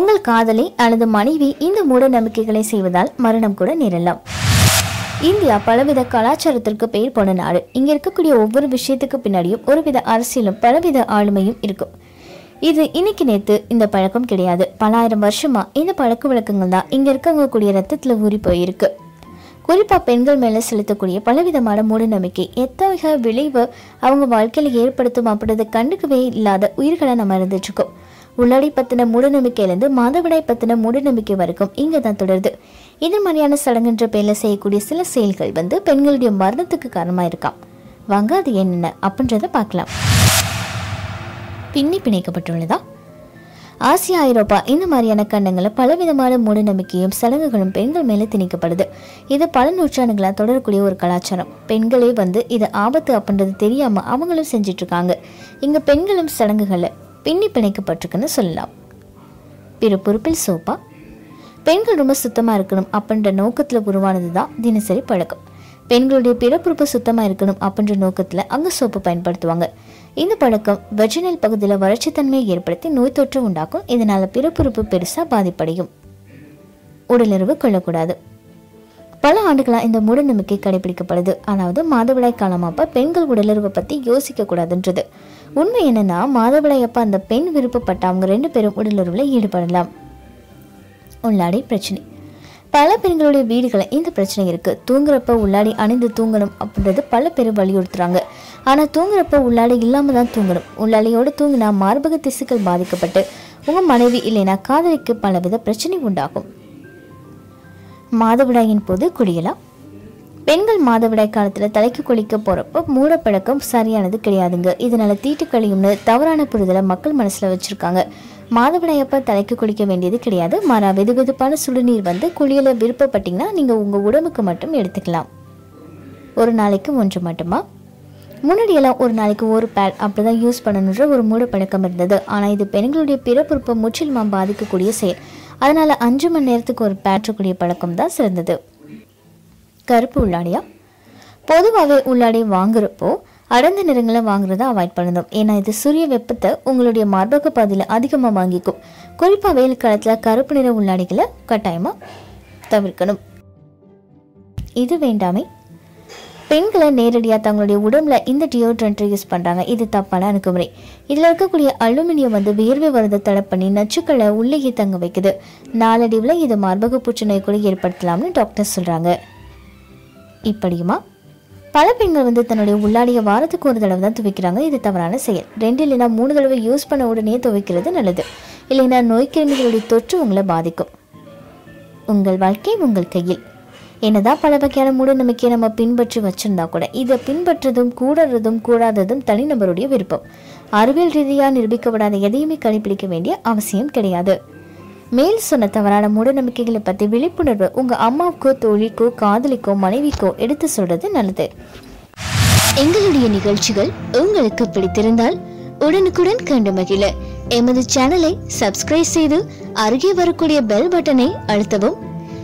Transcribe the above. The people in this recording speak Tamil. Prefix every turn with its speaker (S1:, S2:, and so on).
S1: உங்கள் காதலி அல்லது மனைவி இந்த மூட நம்பிக்கைகளை செய்வதால் மரணம் கூட நேரலாம். இந்தியா பலவித கலாச்சாரத்திற்கு பெயர் போன நாடு. இங்க இருக்கக்கூடிய ஒவ்வொரு விஷயத்துக்கு பின்னாடியும் ஒருவித அரசியலும் பலவித ஆளுமையும் இருக்கும். இது இன்னைக்கு நேத்து இந்த பழக்கம் கிடையாது. பல ஆயிரம் வருஷமா இந்த பழக்க வழக்கங்கள் தான் இங்க இருக்கவங்க கூடிய ரத்தத்துல ஊறி போயிருக்கு. குறிப்பா பெண்கள் மேல செலுத்தக்கூடிய பலவிதமான மூட நம்பிக்கை எத்தகைய விளைவு அவங்க வாழ்க்கையில ஏற்படுத்தும் அப்படின்றத கண்டுக்கவே இல்லாத உயிர்களை நம்ம இருந்துட்டு இருக்கோம். உள்ளாடி பத்தின மூடநம்பிக்கையிலேருந்து மாதவிடாய் பத்தின மூடநம்பிக்கை வரைக்கும் இங்கே தான் தொடருது. இது மாதிரியான சடங்குன்ற பேரில் செய்யக்கூடிய சில செயல்கள் வந்து பெண்களுடைய மரணத்துக்கு காரணமாக இருக்காம். வாங்க அது என்னென்ன அப்படின்றத பார்க்கலாம். பின்னி பிணைக்கப்பட்டுள்ளதா? ஆசியா ஐரோப்பா இந்த மாதிரியான கண்டங்களில் பலவிதமான மூடநம்பிக்கையும் சடங்குகளும் பெண்கள் மேலே திணிக்கப்படுது. இது பல நூற்றாண்டுகளாக தொடரக்கூடிய ஒரு கலாச்சாரம். பெண்களே வந்து இது ஆபத்து அப்படின்றது தெரியாமல் அவங்களும் செஞ்சுட்டு இருக்காங்க. இங்கே பெண்களும் சடங்குகளை பின்னி பிணைக்கப்பட்டிருக்குன்னு சொல்லலாம். பிற பொறுப்பில் சோப்பா பெண்கள் ரொம்ப சுத்தமாக இருக்கணும் அப்படின்ற நோக்கத்தில் உருவானது தான் தினசரி பழக்கம். பெண்களுடைய பிறப்புறுப்பு சுத்தமாக இருக்கணும் அப்படின்ற நோக்கத்தில் அங்கே சோப்பு பயன்படுத்துவாங்க. இந்த பழக்கம் வெஜினல் பகுதியில் வறட்சித்தன்மையை ஏற்படுத்தி நோய் தொற்று உண்டாக்கும். இதனால் பிறப்புறுப்பு பெருசாக பாதிப்படையும். உடலுறவு கொள்ளக்கூடாது. பல ஆண்டுகளாக இந்த மூடநம்பிக்கை கடைபிடிக்கப்படுது. அதாவது மாதவிடாய் காலமாப்ப பெண்கள் உடலுறவை பற்றி யோசிக்க கூடாதுன்றது. உண்மை என்னன்னா மாதவிடாய் அப்போ அந்த பெண் விருப்பப்பட்ட அவங்க ரெண்டு பேரும் உடலுறவில் ஈடுபடலாம். உள்ளாடை பிரச்சனை. பல பெண்களுடைய வீடுகளில் இந்த பிரச்சனை இருக்குது தூங்குறப்ப உள்ளாடி அணிந்து தூங்கணும் அப்படின்றது பல பேர் வலியுறுத்துறாங்க. ஆனால் தூங்குறப்ப உள்ளாடை இல்லாமல் தான் தூங்கணும். உள்ளாடியோடு தூங்கினா மார்பக திசுக்கள் பாதிக்கப்பட்டு உங்கள் மனைவி இல்லைனா காதலிக்கு பலவித பிரச்சனை உண்டாகும். மாதவிடாயின் போது குடியலாம். பெண்கள் மாதவிடாய் காலத்தில் தலைக்கு குளிக்க போகிறப்போ மூடப்பழக்கம் சரியானது கிடையாதுங்க. இதனால் தீட்டு கழியும்னு தவறான புரிதலை மக்கள் மனசில் வச்சுருக்காங்க. மாதவிடாய் அப்போ தலைக்கு குளிக்க வேண்டியது கிடையாது. மாறா வெது வெதுப்பான சுடுநீர் வந்து குளியல விருப்பப்பட்டீங்கன்னா நீங்கள் உங்கள் உடம்புக்கு மட்டும் எடுத்துக்கலாம். ஒரு நாளைக்கு ஒன்று மட்டுமா? முன்னாடியெல்லாம் ஒரு நாளைக்கு ஒரு பேட் அப்படி தான் யூஸ் பண்ணணுன்ற ஒரு மூடப்பழக்கம் இருந்தது. ஆனால் இது பெண்களுடைய பிறப்புறுப்பை முற்றிலுமாக பாதிக்கக்கூடிய செயல். அதனால் அஞ்சு மணி நேரத்துக்கு ஒரு பேற்றக்கூடிய பழக்கம் தான் சிறந்தது. கருப்பு உள்ளாடியா? பொதுவாகவே உள்ளாடி வாங்குறப்போ அடர்ந்த நிறங்களை வாங்குறத அவாய்ட் பண்ணணும். ஏன்னா இது சூரிய வெப்பத்தை உங்களுடைய மார்பக பாதையில் அதிகமாக வாங்கிக்கும். குறிப்பாக வெயில் காலத்தில் கருப்பு நிற உள்ளாடிகளை கட்டாயமாக தவிர்க்கணும். இது வேண்டாமே பெண்களை நேரடியாக தங்களுடைய உடம்புல இந்த டியோட்ரண்ட்டை யூஸ் பண்ணுறாங்க இது தப்பான அணுகுமுறை. இதில் இருக்கக்கூடிய அலுமினியம் வந்து வியர்வை வரதை தடை பண்ணி நச்சுக்களை உள்ளேயே தங்க வைக்குது. நாளடைவில் இது மார்பக புற்றுநோய் கூட ஏற்படுத்தலாம்னு டாக்டர் சொல்கிறாங்க இப்படியுமா? பல பெண்கள் வந்து தன்னுடைய உள்ளாடிய வாரத்துக்கு ஒரு தடவை தான் துவைக்கிறாங்க. இது தவறான செயல். ரெண்டு இல்லைனா மூணு தடவை யூஸ் பண்ண உடனே துவைக்கிறது நல்லது. இல்லைன்னா நோய்க்கிருமிகளுடைய தொற்று உங்களை பாதிக்கும். உங்கள் வாழ்க்கை உங்கள் கையில். என்னதான் பல வகையான மூட நம்பிக்கையை நம்ம பின்பற்றி வச்சிருந்தா கூட இதை பின்பற்றதும் கூடுறதும் கூடாததும் தனிநபருடைய விருப்பம். அறிவியல் ரீதியாக நிரூபிக்கப்படாத எதையுமே கடைபிடிக்க வேண்டிய அவசியம் கிடையாது. மேல் சொன்ன தவறான மூடநம்பிக்கைகளை பற்றி விழிப்புணர்வு உங்கள் அம்மாவுக்கோ தோழிக்கோ காதலிக்கோ மனைவிக்கோ எடுத்து சொல்றது நல்லது. எங்களுடைய நிகழ்ச்சிகள் உங்களுக்கு பிடித்திருந்தால் உடனுக்குடன் கண்டு மகிழ. எமது சேனலை சப்ஸ்கிரைப் செய்து அருகே வரக்கூடிய பெல் பட்டனை அழுத்தவும்